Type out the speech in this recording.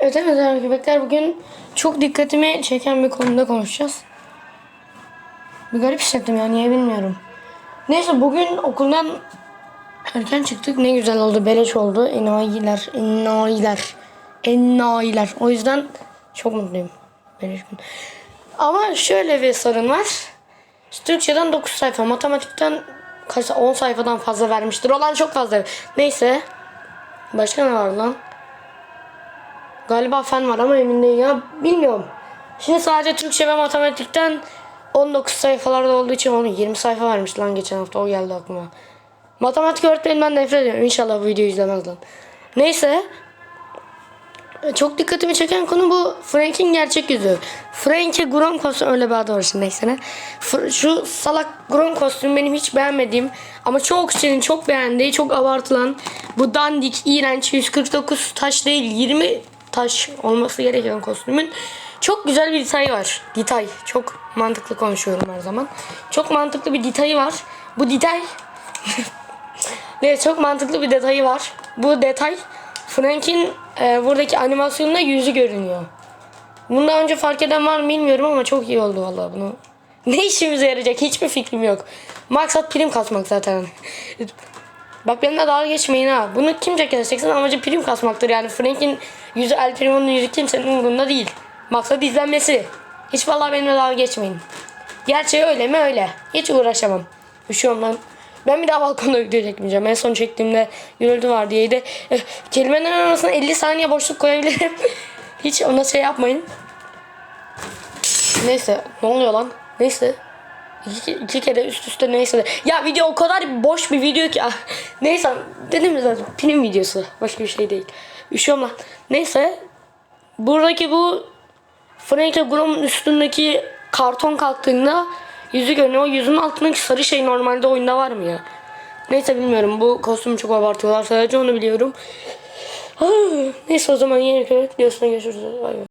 Evet evet köpekler bugün çok dikkatimi çeken bir konuda konuşacağız. Bir garip hissettim ya niye bilmiyorum. Neyse bugün okuldan erken çıktık ne güzel oldu beleş oldu. Enayiler, enayiler, enayiler. O yüzden çok mutluyum. Beleş. Ama şöyle bir sorun var. Türkçeden 9 sayfa, matematikten kaç 10 sayfadan fazla vermiştir. Olan çok fazla. Neyse. Başka ne var lan? Galiba fen var ama emin değilim ya. Bilmiyorum. Şimdi sadece Türkçe ve matematikten 19 sayfalarda olduğu için onu 20 sayfa vermiş lan geçen hafta. O geldi aklıma. Matematik öğretmeninden nefret ediyorum. İnşallah bu videoyu izlemez lan. Neyse. Çok dikkatimi çeken konu bu Frank'in gerçek yüzü. Frank'e Grom kostümü öyle bir adı var şimdi neyse Şu salak Grom kostüm benim hiç beğenmediğim ama çok kişinin çok beğendiği çok abartılan bu dandik iğrenç 149 taş değil 20 taş olması gereken kostümün çok güzel bir detayı var. Detay. Çok mantıklı konuşuyorum her zaman. Çok mantıklı bir detayı var. Bu detay Evet çok mantıklı bir detayı var. Bu detay Frank'in e, buradaki animasyonunda yüzü görünüyor. Bundan önce fark eden var mı bilmiyorum ama çok iyi oldu vallahi bunu. Ne işimize yarayacak hiçbir fikrim yok. Maksat prim kasmak zaten. Bak benimle dalga geçmeyin ha. Bunu kim çeker 80 amacı prim kasmaktır yani. Frank'in yüzü El Primo'nun yüzü kimsenin umurunda değil. Maksat izlenmesi. Hiç vallahi benimle dalga geçmeyin. Gerçeği öyle mi öyle. Hiç uğraşamam. Üşüyorum lan. Ben bir daha balkonda video çekmeyeceğim. En son çektiğimde gürültü var diyeydi. Eh, kelimelerin arasına 50 saniye boşluk koyabilirim. Hiç ona şey yapmayın. Neyse ne oluyor lan? Neyse. İki, iki kere üst üste neyse. Ya video o kadar boş bir video ki. Ah, Neyse dedim ya zaten film videosu. Başka bir şey değil. Üşüyorum lan. Neyse. Buradaki bu Frankie Grom'un üstündeki karton kalktığında yüzü görünüyor. O yüzün altındaki sarı şey normalde oyunda var mı ya? Neyse bilmiyorum. Bu kostümü çok abartıyorlar. Sadece onu biliyorum. Ah, Neyse o zaman yeni bir videosuna görüşürüz. Bay bay.